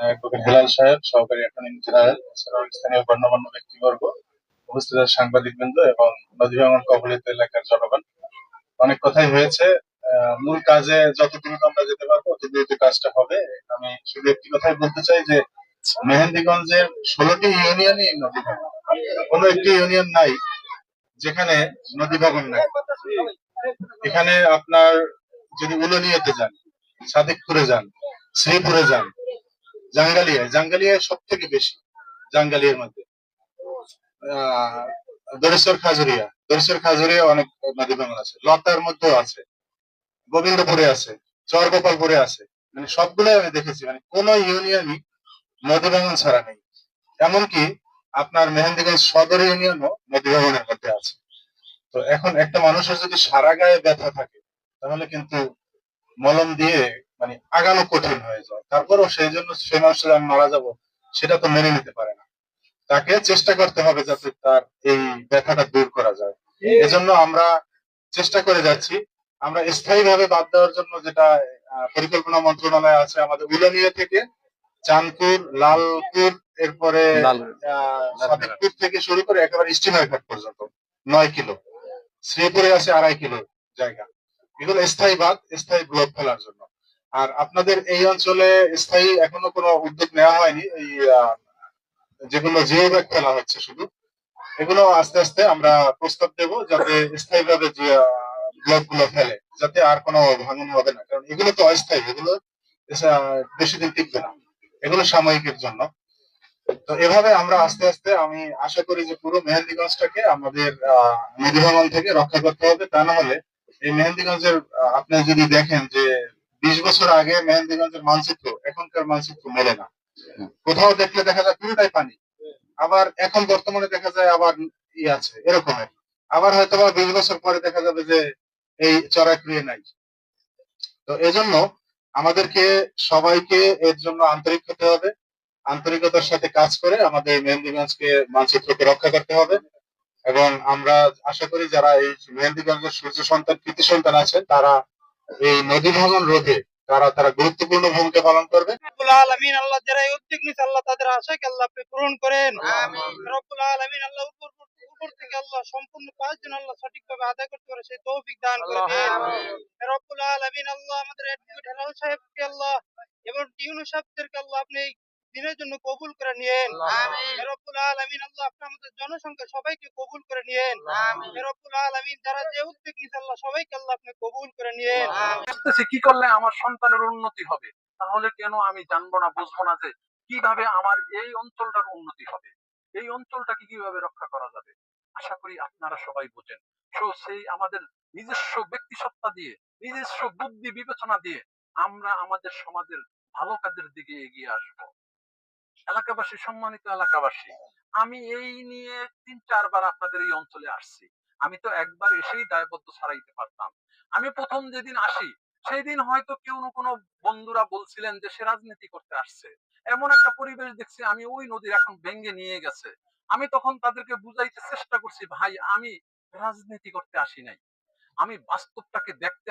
হেলাল সাহেব, সহকারী attorney general, এছাড়াও স্থানীয় গণ্যমান্য ব্যক্তিবর্গ, উপস্থিত সাংবাদিকবৃন্দ এবং নদী ভাঙন কবলিত এলাকার জনগণ। অনেক কথাই হয়েছে। মূল কাজে যত দ্রুত আমরা যেতে পারব তত দ্রুত কাজটা হবে। আমি শুধু একটি কথাই বলতে চাই যে, মেহেন্দিগঞ্জের ষোলোটি ইউনিয়নই নদী ভাঙন। কোনো একটি ইউনিয়ন নাই যেখানে নদী ভাঙন নাই। এখানে আপনার যদি উলনিয়াতে যান, সাদিকপুরে যান, শ্রীপুরে যান জাঙ্গালিয়ায় জাঙ্গালিয়ায় সব থেকে বেশি, জাঙ্গালিয়ার মধ্যে। দরেশ্বর খাজুরিয়া দরেশ্বর খাজুরিয়া অনেক নদী ভাঙন আছে, লতার আছে, গোবিন্দপুরে আছে, চরগোপালপুরে আছে মানে সবগুলোই আমি দেখেছি মানে কোন ইউনিয়নই নদী ভাঙন ছাড়া নেই। এমনকি আপনার মেহেন্দিগঞ্জ সদর ইউনিয়নও নদী ভাঙনের মধ্যে আছে। তো এখন একটা মানুষের যদি সারা গায়ে ব্যথা থাকে, তাহলে কিন্তু মলম দিয়ে মানে আগানো কঠিন হয়ে যায়। তারপরও সেই জন্য সেই মানুষটা আমি মারা যাব সেটা তো মেনে নিতে পারে না। তাকে চেষ্টা করতে হবে যাতে তার এই ব্যথাটা দূর করা যায়। এজন্য আমরা চেষ্টা করে যাচ্ছি। আমরা স্থায়ীভাবে বাদ দেওয়ার জন্য যেটা পরিকল্পনা মন্ত্রণালয় আছে আমাদের উলানিয়া থেকে চাঁদপুর লালপুর এরপরে সাদিকপুর থেকে শুরু করে একেবারে স্টিমার ঘাট পর্যন্ত নয় কিলো। শ্রীপুরে আছে আড়াই কিলো জায়গা। এগুলো স্থায়ী বাদ স্থায়ী ব্লক ফেলার জন্য। আর আপনাদের এই অঞ্চলে স্থায়ী এখনও কোনো উদ্যোগ নেওয়া হয়নি। এই যেগুলো জিও ব্যাগ ফেলা হচ্ছে শুধু এগুলো আস্তে আস্তে আমরা প্রস্তাব দেব যাতে স্থায়ীভাবে যে ব্লকগুলো ফেলে যাতে আর কোনো ভাঙন হবে না। কারণ এগুলো তো অস্থায়ী এগুলো বেশি দিন টিকবে না। এগুলো সাময়িকের জন্য। তো এভাবে আমরা আস্তে আস্তে আমি আশা করি যে পুরো মেহেন্দিগঞ্জটাকে আমাদের আহ, নদী ভাঙন থেকে রক্ষা করতে হবে। তা না হলে এই মেহেন্দিগঞ্জের আপনি যদি দেখেন যে বিশ বছর আগে মেহেন্দিগঞ্জের মানচিত্র, এখনকার মানচিত্র মেলে না। কোথাও দেখলে দেখা যায় পুরোটাই পানি। আবার এখন বর্তমানে দেখা যায় আবার ই আছে, এরকমের। আবার হয়তো বা বিশ বছর পরে দেখা যাবে যে এই চড়াক্রিয়ে নাই। তো এজন্য আমাদেরকে সবাইকে এর জন্য আন্তরিক হতে হবে। আন্তরিকতার সাথে কাজ করে আমাদের মেহেন্দিগঞ্জকে মানচিত্রকে রক্ষা করতে হবে। এবং আমরা আশা করি যারা এই মেহেন্দিগঞ্জের সূর্য সন্তান, কৃতি সন্তান আছেন, তারা এই নদী ভাঙন রোধে তারা তারা গুরুত্বপূর্ণ ভূমিকা পালন করবে। রব্বুল আলামিন আল্লাহ যারা এই উদ্যোগ নিচ্ছে আল্লাহ তাদের আশাকে আল্লাহ আপনি পূরণ করেন। রব্বুল আলামিন আল্লাহ উপর উপর থেকে আল্লাহ সম্পূর্ণ পাঁচজন আল্লাহ সঠিকভাবে আদায় করতে পারে সেই তৌফিক দান করে দেন। রব্বুল আলামিন আল্লাহ আমাদের অ্যাডভোকেট হেলাল সাহেবকে আল্লাহ এবং টিউনু সাহেবদেরকে আল্লাহ আপনি এই দিনের জন্য কবুল করে নিয়েন। রব্বুল আলামিন আল্লাহ আপনি আমাদের জনসংখ্যা সবাইকে কবুল করে নিয়েন। রব্বুল আলামিন যারা যে উদ্যোগ আল্লাহ সবাইকে আল্লাহ আপনি কবুল করে নিয়েন। কি করলে আমার সন্তানের উন্নতি হবে? তাহলে কেন আমি জানব না বুঝব না যে কীভাবে আমার এই অঞ্চলটার উন্নতি হবে? এই অঞ্চলটাকে কীভাবে রক্ষা করা যাবে? আশা করি আপনারা সবাই বোঝেন। তো সেই আমাদের নিজস্ব ব্যক্তি সত্তা দিয়ে নিজস্ব বুদ্ধি বিবেচনা দিয়ে আমরা আমাদের সমাজের ভালো কাজের দিকে এগিয়ে আসব। এলাকাবাসী, সম্মানিত এলাকাবাসী, আমি এই নিয়ে তিন চারবার আপনাদের এই অঞ্চলে আসছি। আমি তো একবার এসেই দায়বদ্ধ ছাড়াইতে পারতাম। আমি প্রথম যেদিন আসি সেই দিন হয়তো কেউ না কোনো বন্ধুরা বলছিলেন যে, সে রাজনীতি করতে আসছে। এমন একটা পরিবেশ দেখছি, আমি ওই নদীর এখন ভেঙ্গে নিয়ে গেছে। আমি তখন তাদেরকে বুঝাইতে চেষ্টা করছি, ভাই, আমি রাজনীতি করতে আসি নাই। আমি বাস্তবটাকে দেখতে